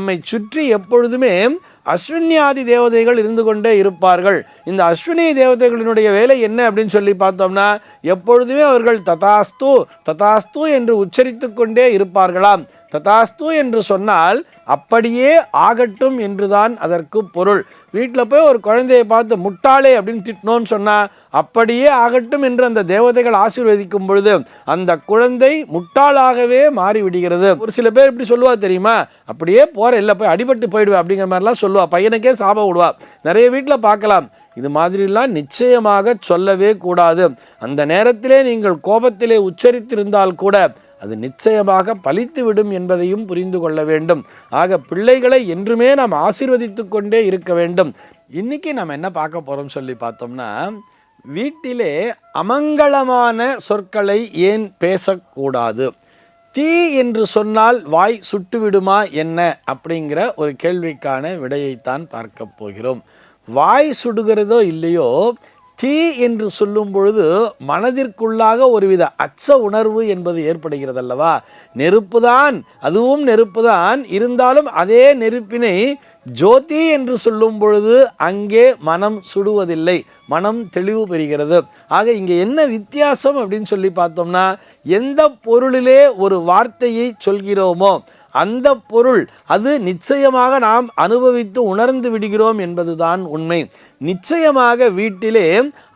நம்மை சுற்றி எப்பொழுதுமே அஸ்வின்யாதி தேவதைகள் இருந்து கொண்டே இருப்பார்கள். இந்த அஸ்வினி தேவதைகளினுடைய வேலை என்ன அப்படின்னு சொல்லி பார்த்தோம்னா எப்பொழுதுமே அவர்கள் ததாஸ்து ததாஸ்து என்று உச்சரித்து கொண்டே இருப்பார்களாம். ததாஸ்து என்று சொன்னால் அப்படியே ஆகட்டும் என்றுதான் அதற்கு பொருள். வீட்டில் போய் ஒரு குழந்தையை பார்த்து முட்டாளே அப்படின்னு திட்டணும்னு சொன்னால் அப்படியே ஆகட்டும் என்று அந்த தேவதைகள் ஆசீர்வதிக்கும் பொழுது அந்த குழந்தை முட்டாளாகவே மாறிவிடுகிறது. ஒரு சில பேர் இப்படி சொல்லுவா தெரியுமா? அப்படியே போகிற இல்லை போய் அடிபட்டு போயிடுவேன் அப்படிங்கிற மாதிரிலாம் சொல்லுவா. பையனுக்கே சாபம் விடுவா. நிறைய வீட்டில் பார்க்கலாம். இது மாதிரிலாம் நிச்சயமாக சொல்லவே கூடாது. அந்த நேரத்திலே நீங்கள் கோபத்திலே உச்சரித்திருந்தால் கூட அது நிச்சயமாக பலித்துவிடும் என்பதையும் புரிந்து கொள்ள வேண்டும். ஆக பிள்ளைகளை என்றுமே நாம் ஆசீர்வதித்து கொண்டே இருக்க வேண்டும். இன்றைக்கி நம்ம என்ன பார்க்க போகிறோம் சொல்லி பார்த்தோம்னா வீட்டிலே அமங்கலமான சொற்களை ஏன் பேசக்கூடாது? தீ என்று சொன்னால் வாய் சுட்டுவிடுமா என்ன? அப்படிங்கிற ஒரு கேள்விக்கான விடையைத்தான் பார்க்க போகிறோம். வாய் சுடுகிறதோ இல்லையோ தீ என்று சொல்லும் பொழுது மனதிற்குள்ளாக ஒருவித அச்ச உணர்வு என்பது ஏற்படுகிறது அல்லவா நெருப்புதான் அதுவும் நெருப்புதான். இருந்தாலும் அதே நெருப்பினை ஜோதி என்று சொல்லும் பொழுது அங்கே மனம் சுடுவதில்லை மனம் தெளிவு பெறுகிறது. ஆக இங்கே என்ன வித்தியாசம் அப்படின்னு சொல்லி பார்த்தோம்னா எந்த பொருளிலே ஒரு வார்த்தையை சொல்கிறோமோ அந்த பொருள் அது நிச்சயமாக நாம் அனுபவித்து உணர்ந்து விடுகிறோம் என்பதுதான் உண்மை. நிச்சயமாக வீட்டிலே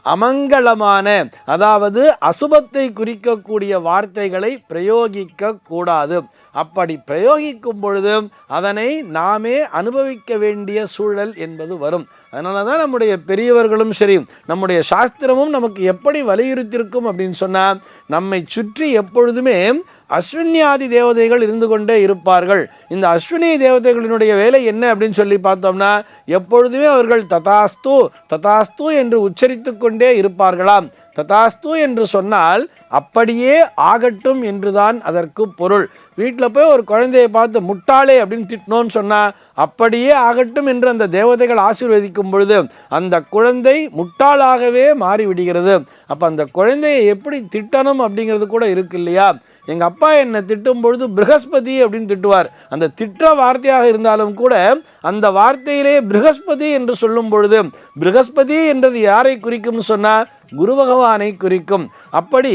அமங்கலமான அதாவது அசுபத்தை குறிக்கக்கூடிய வார்த்தைகளை பிரயோகிக்க கூடாது. அப்படி பிரயோகிக்கும் பொழுது அதனை நாமே அனுபவிக்க வேண்டிய சூழல் என்பது வரும். அதனால தான் நம்முடைய பெரியவர்களும் சரி நம்முடைய சாஸ்திரமும் நமக்கு எப்படி வலியுறுத்தியிருக்கும் அப்படின்னு சொன்னால் நம்மை சுற்றி எப்பொழுதுமே அஸ்வின்யாதி தேவதைகள் இருந்து கொண்டே இருப்பார்கள். இந்த அஸ்வினி தேவதைகளினுடைய வேலை என்ன அப்படின்னு சொல்லி பார்த்தோம்னா எப்பொழுதுமே அவர்கள் ததாஸ்து ததாஸ்து என்று உச்சரித்து கொண்டே இருப்பார்களாம். ததாஸ்து என்று சொன்னால் அப்படியே ஆகட்டும் என்றுதான் அதற்கு பொருள். வீட்டில் போய் ஒரு குழந்தையை பார்த்து முட்டாளே அப்படின்னு திட்டினோன்னு சொன்னால் அப்படியே ஆகட்டும் என்று அந்த தேவதைகள் ஆசீர்வதிக்கும் பொழுது அந்த குழந்தை முட்டாளாகவே மாறிவிடுகிறது. அப்போ அந்த குழந்தையை எப்படி திட்டணும் அப்படிங்கிறது கூட இருக்கு இல்லையா? எங்கள் அப்பா என்னை திட்டும் பொழுது ப்ரகஸ்பதி அப்படின்னு திட்டுவார். அந்த திட்ட வார்த்தையாக இருந்தாலும் கூட அந்த வார்த்தையிலே ப்ரகஸ்பதி என்று சொல்லும் பொழுது ப்ரகஸ்பதி என்றது யாரை குறிக்கும்னு சொன்னால் குரு பகவானை குறிக்கும். அப்படி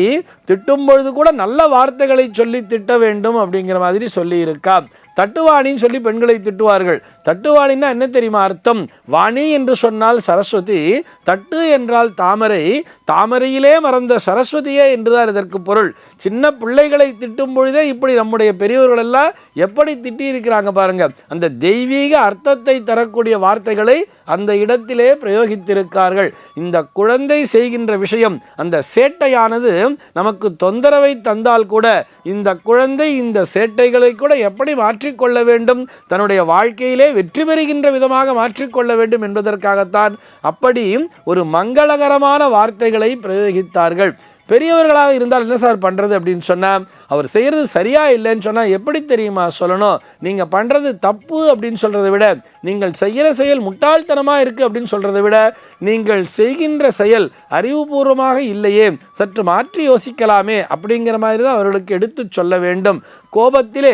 திட்டும் பொழுது கூட நல்ல வார்த்தைகளை சொல்லி திட்ட வேண்டும் அப்படிங்கிற மாதிரி சொல்லியிருக்கா தட்டுவாணின்னு சொல்லி பெண்களை திட்டுவார்கள். தட்டுவாணின்னா என்ன தெரியுமா அர்த்தம்? வாணி என்று சொன்னால் சரஸ்வதி தட்டு என்றால் தாமரை தாமரையிலே மறந்த சரஸ்வதியே என்றுதான் இதற்கு பொருள். சின்ன பிள்ளைகளை திட்டும் பொழுதே இப்படி நம்முடைய பெரியவர்கள் எல்லாம் எப்படி திட்டியிருக்கிறாங்க பாருங்க. அந்த தெய்வீக அர்த்தத்தை தரக்கூடிய வார்த்தைகளை அந்த இடத்திலே பிரயோகித்திருக்கார்கள். இந்த குழந்தை செய்கின்ற விஷயம் அந்த சேட்டையானது நமக்கு தொந்தரவை தந்தால் கூட இந்த குழந்தை இந்த சேட்டைகளை கூட எப்படி மாற்றிக்கொள்ள வேண்டும்? தன்னுடைய வாழ்க்கையிலே வெற்றி பெறுகின்ற விதமாக மாற்றிக்கொள்ள வேண்டும் என்பதற்காகத்தான் அப்படி ஒரு மங்களகரமான வார்த்தைகளை பிரயோகித்தார்கள். பெரியவர்களாக இருந்தால் என்ன சார் பண்ணுறது அப்படின்னு சொன்னால் அவர் செய்கிறது சரியா இல்லைன்னு சொன்னால் எப்படி தெரியுமா சொல்லணும்? நீங்கள் பண்ணுறது தப்பு அப்படின்னு சொல்கிறத விட நீங்கள் செய்கிற செயல் முட்டாள்தனமாக இருக்குது அப்படின்னு சொல்கிறத விட நீங்கள் செய்கின்ற செயல் அறிவுபூர்வமாக இல்லையே சற்று மாற்றி யோசிக்கலாமே அப்படிங்கிற மாதிரி தான் அவர்களுக்கு எடுத்து சொல்ல வேண்டும். கோபத்திலே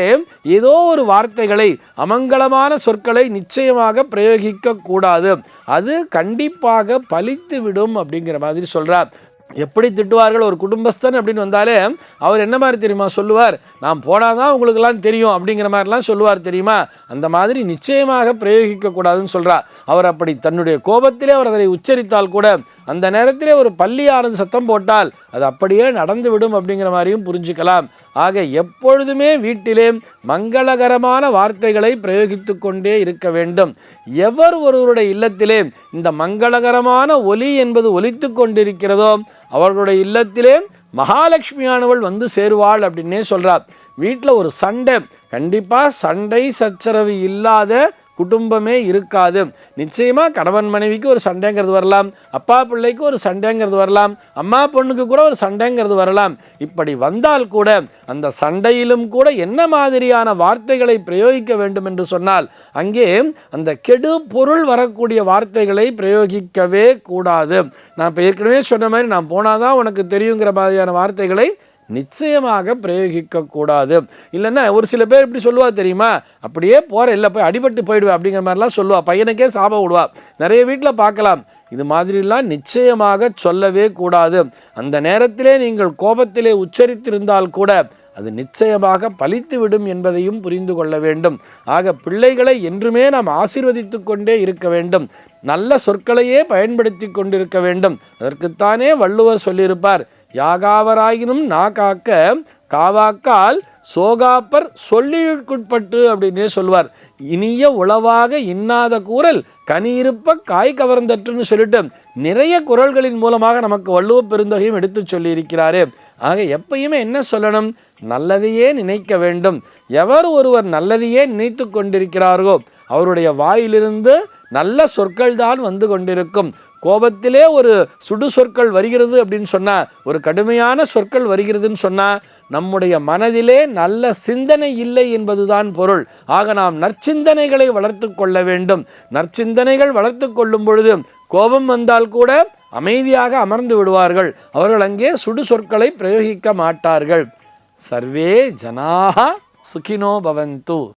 ஏதோ ஒரு வார்த்தைகளை அமங்கலமான சொற்களை நிச்சயமாக பிரயோகிக்க கூடாது. அது கண்டிப்பாக பலித்து விடும் அப்படிங்கிற மாதிரி சொல்கிறார் எப்படி திட்டுவார்கள் ஒரு குடும்பஸ்தன் அப்படின்னு வந்தாலே அவர் என்ன மாதிரி தெரியுமா சொல்லுவார்? நான் போனாதான் உங்களுக்கெல்லாம் தெரியும் அப்படிங்கிற மாதிரிலாம் சொல்லுவார் தெரியுமா? அந்த மாதிரி நிச்சயமாக பிரயோகிக்கக்கூடாதுன்னு சொல்கிறார் அவர் அப்படி தன்னுடைய கோபத்திலே அவர் அதை உச்சரித்தால் கூட அந்த நேரத்திலே ஒரு பள்ளியானது சத்தம் போட்டால் அது அப்படியே நடந்து விடும் அப்படிங்கிற மாதிரியும் புரிஞ்சுக்கலாம். ஆக எப்பொழுதுமே வீட்டிலே மங்களகரமான வார்த்தைகளை பிரயோகித்து கொண்டே இருக்க வேண்டும். எவர் ஒருவருடைய இல்லத்திலே இந்த மங்களகரமான ஒலி என்பது ஒலித்து கொண்டிருக்கிறதோ அவர்களுடைய இல்லத்திலே மகாலட்சுமியானவள் வந்து சேருவாள் அப்படின்னே சொல்கிறார் வீட்டில் ஒரு சண்டை. கண்டிப்பாக சண்டை சச்சரவு இல்லாத குடும்பமே இருக்காது. நிச்சயமாக கணவன் மனைவிக்கு ஒரு சண்டைங்கிறது வரலாம். அப்பா பிள்ளைக்கு ஒரு சண்டைங்கிறது வரலாம். அம்மா பொண்ணுக்கு கூட ஒரு சண்டைங்கிறது வரலாம். இப்படி வந்தால் கூட அந்த சண்டையிலும் கூட என்ன மாதிரியான வார்த்தைகளை பிரயோகிக்க வேண்டும் என்று சொன்னால் அங்கே அந்த கெடு பொருள் வரக்கூடிய வார்த்தைகளை பிரயோகிக்கவே கூடாது. நான் இப்போ ஏற்கனவே சொன்ன மாதிரி நான் போனாதான் உனக்கு தெரியுங்கிற மாதிரியான வார்த்தைகளை நிச்சயமாக பிரயோகிக்கக்கூடாது. இல்லைன்னா ஒரு சில பேர் இப்படி சொல்லுவா தெரியுமா? அப்படியே போகிற இல்லை போய் அடிபட்டு போயிடுவேன் அப்படிங்கிற மாதிரிலாம் சொல்லுவா. பையனுக்கே சாபம் விடுவா. நிறைய வீட்டில் பார்க்கலாம். இது மாதிரிலாம் நிச்சயமாக சொல்லவே கூடாது. அந்த நேரத்திலே நீங்கள் கோபத்திலே உச்சரித்திருந்தால் கூட அது நிச்சயமாக பலித்துவிடும் என்பதையும் புரிந்து கொள்ள வேண்டும். ஆக பிள்ளைகளை என்றுமே நாம் ஆசீர்வதித்து கொண்டே இருக்க வேண்டும். நல்ல சொற்களையே பயன்படுத்தி கொண்டிருக்க வேண்டும். அதற்குத்தானே வள்ளுவர் சொல்லியிருப்பார் யாகாவராயினும் நா காக்க காவாக்கால் சோகாப்பர் சொல்லிற்குட்பட்டு அப்படின்னே சொல்வார். இனிய உளவாக இன்னாத கூறல் கனியிருப்ப காய் கவர்ந்தற்றுன்னு சொல்லிட்டு நிறைய குரல்களின் மூலமாக நமக்கு வள்ளுவ பெருந்தகையும் எடுத்து சொல்லியிருக்கிறாரு. ஆக எப்பயுமே என்ன சொல்லணும்? நல்லதையே நினைக்க வேண்டும். எவர் ஒருவர் நல்லதையே நினைத்து கொண்டிருக்கிறார்களோ அவருடைய வாயிலிருந்து நல்ல சொற்கள் தான் வந்து கொண்டிருக்கும். கோபத்திலே ஒரு சுடு சொற்கள் வருகிறது அப்படின்னு சொன்னால் ஒரு கடுமையான சொற்கள் வருகிறதுன்னு சொன்னால் நம்முடைய மனதிலே நல்ல சிந்தனை இல்லை என்பதுதான் பொருள். ஆக நாம் நற்சிந்தனைகளை வளர்த்து கொள்ள வேண்டும். நற்சிந்தனைகள் வளர்த்து கொள்ளும் பொழுது கோபம் வந்தால் கூட அமைதியாக அமர்ந்து விடுவார்கள். அவர்கள் அங்கே சுடு சொற்களை பிரயோகிக்க மாட்டார்கள். சர்வே ஜனாக சுகினோ பவந்து.